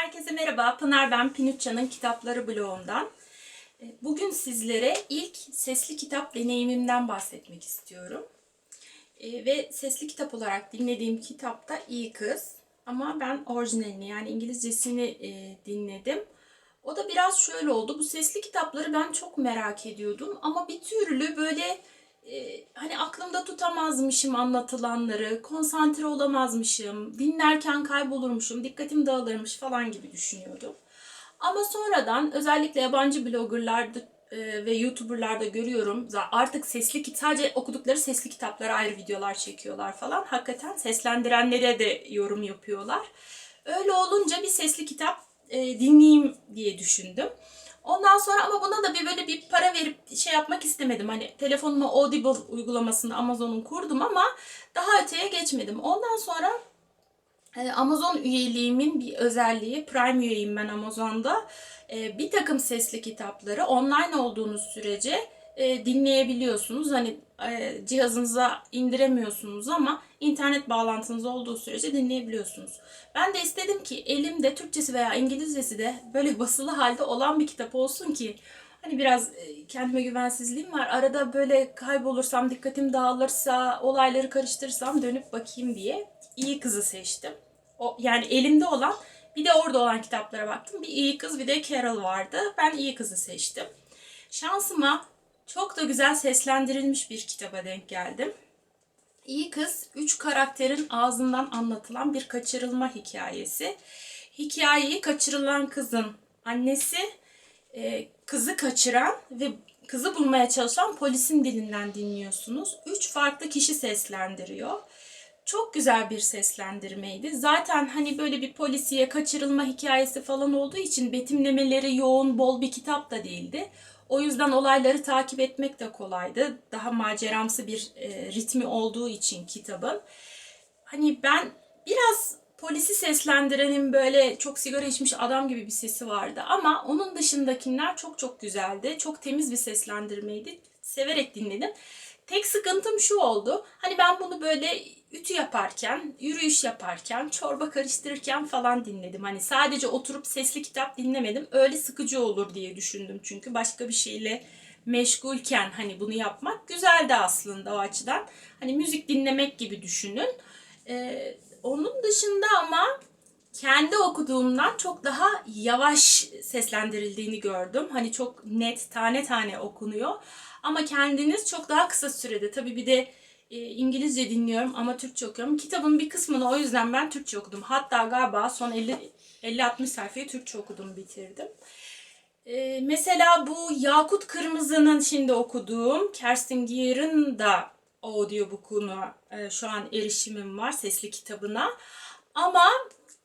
Herkese merhaba. Pınar ben Pinuccia'nın Kitapları bloğundan. E, Bugün sizlere ilk sesli kitap deneyimimden bahsetmek istiyorum. E, Ve sesli kitap olarak dinlediğim kitap da İyi Kız. Ama ben orijinalini yani İngilizcesini e, dinledim. O da biraz şöyle oldu. Bu sesli kitapları ben çok merak ediyordum. Ama bir türlü böyle e, hani aklımda tutamazmışım anlatılanları, konsantre olamazmışım, dinlerken kaybolurmuşum, dikkatim dağılırmış falan gibi düşünüyordum. Ama sonradan özellikle yabancı bloggerlarda e, ve YouTuber'larda görüyorum. Artık sesli sadece okudukları sesli kitaplara ayrı videolar çekiyorlar falan. Hakikaten seslendirenlere de yorum yapıyorlar. Öyle olunca bir sesli kitap e, dinleyeyim diye düşündüm. Ondan sonra ama buna da bir böyle bir para verip şey yapmak istemedim. Hani telefonuma Audible uygulamasını Amazon'un kurdum ama daha öteye geçmedim. Ondan sonra e, Amazon üyeliğimin bir özelliği, Prime üyeyim ben Amazon'da. E, Bir takım sesli kitapları online olduğunuz sürece e, dinleyebiliyorsunuz. Hani e, cihazınıza indiremiyorsunuz ama internet bağlantınız olduğu sürece dinleyebiliyorsunuz. Ben de istedim ki elimde Türkçesi veya İngilizcesi de böyle basılı halde olan bir kitap olsun ki Hani biraz e, kendime güvensizliğim var. Arada böyle kaybolursam, dikkatim dağılırsa, olayları karıştırırsam dönüp bakayım diye iyi kızı seçtim. O, yani elimde olan bir de orada olan kitaplara baktım. Bir iyi kız bir de Carol vardı. Ben iyi kızı seçtim. Şansıma çok da güzel seslendirilmiş bir kitaba denk geldim. İyi Kız, üç karakterin ağzından anlatılan bir kaçırılma hikayesi. Hikayeyi kaçırılan kızın annesi, e, kızı kaçıran ve kızı bulmaya çalışan polisin dilinden dinliyorsunuz. Üç farklı kişi seslendiriyor. Çok güzel bir seslendirmeydi. Zaten hani böyle bir polisiye kaçırılma hikayesi falan olduğu için betimlemeleri yoğun, bol bir kitap da değildi. O yüzden olayları takip etmek de kolaydı. Daha maceramsı bir e, ritmi olduğu için kitabın. Hani ben biraz polisi seslendirenin böyle çok sigara içmiş adam gibi bir sesi vardı. Ama onun dışındakiler çok çok güzeldi. Çok temiz bir seslendirmeydi. Severek dinledim. Tek sıkıntım şu oldu. Hani ben bunu böyle ütü yaparken, yürüyüş yaparken, çorba karıştırırken falan dinledim. Hani sadece oturup sesli kitap dinlemedim. Öyle sıkıcı olur diye düşündüm çünkü başka bir şeyle meşgulken hani bunu yapmak güzeldi aslında o açıdan. Hani müzik dinlemek gibi düşünün. Ee, onun dışında ama kendi okuduğumdan çok daha yavaş seslendirildiğini gördüm. Hani çok net tane tane okunuyor. Ama kendiniz çok daha kısa sürede tabii bir de e, İngilizce dinliyorum ama Türkçe okuyorum. Kitabın bir kısmını o yüzden ben Türkçe okudum. Hatta galiba son 50 50-60 sayfayı Türkçe okudum, bitirdim. E, mesela bu Yakut Kırmızı'nın şimdi okuduğum Kerstin Gier'in da audiobook'una e, şu an erişimim var sesli kitabına. Ama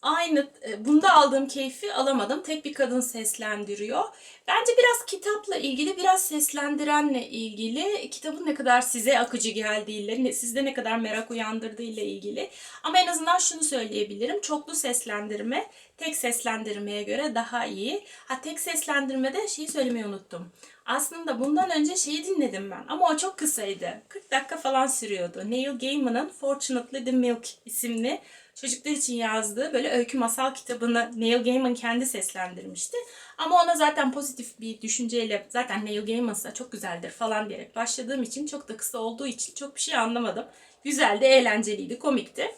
aynı e, bunda aldığım keyfi alamadım. Tek bir kadın seslendiriyor. Bence biraz kitapla ilgili, biraz seslendirenle ilgili, kitabın ne kadar size akıcı geldiğiyle, sizde ne kadar merak uyandırdığıyla ilgili. Ama en azından şunu söyleyebilirim. Çoklu seslendirme tek seslendirmeye göre daha iyi. Ha tek seslendirmede şeyi söylemeyi unuttum. Aslında bundan önce şeyi dinledim ben ama o çok kısaydı. 40 dakika falan sürüyordu. Neil Gaiman'ın Fortunately the Milk isimli çocuklar için yazdığı böyle öykü masal kitabını Neil Gaiman kendi seslendirmişti. Ama ona zaten pozitif bir düşünceyle zaten Neil Gaiman'sa çok güzeldir falan diyerek başladığım için çok da kısa olduğu için çok bir şey anlamadım. Güzeldi, eğlenceliydi, komikti.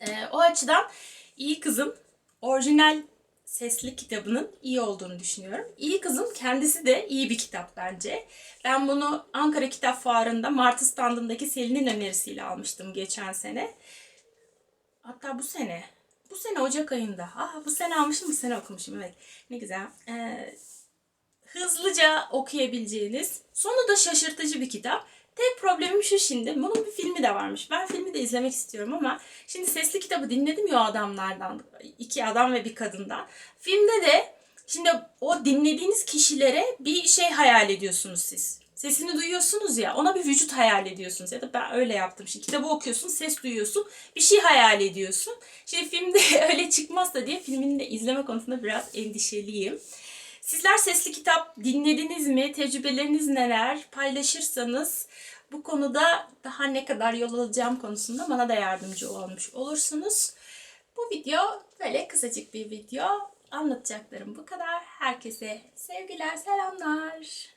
Ee, o açıdan iyi kızım orijinal sesli kitabının iyi olduğunu düşünüyorum. İyi Kızım kendisi de iyi bir kitap bence. Ben bunu Ankara Kitap Fuarı'nda Martı standındaki Selin'in önerisiyle almıştım geçen sene. Hatta bu sene. Bu sene Ocak ayında. Aa, bu sene almışım, bu sene okumuşum. Evet. Ne güzel. Ee, hızlıca okuyabileceğiniz, sonu da şaşırtıcı bir kitap. Tek problemim şu şimdi, bunun bir filmi de varmış. Ben filmi de izlemek istiyorum ama şimdi sesli kitabı dinledim ya o adamlardan. iki adam ve bir kadından. Filmde de şimdi o dinlediğiniz kişilere bir şey hayal ediyorsunuz siz. Sesini duyuyorsunuz ya, ona bir vücut hayal ediyorsunuz. Ya da ben öyle yaptım. Şimdi kitabı okuyorsun, ses duyuyorsun, bir şey hayal ediyorsun. Şimdi filmde öyle çıkmazsa diye filmini de izleme konusunda biraz endişeliyim. Sizler sesli kitap dinlediniz mi? Tecrübeleriniz neler? Paylaşırsanız bu konuda daha ne kadar yol alacağım konusunda bana da yardımcı olmuş olursunuz. Bu video Böyle kısacık bir video. Anlatacaklarım bu kadar. Herkese sevgiler, selamlar.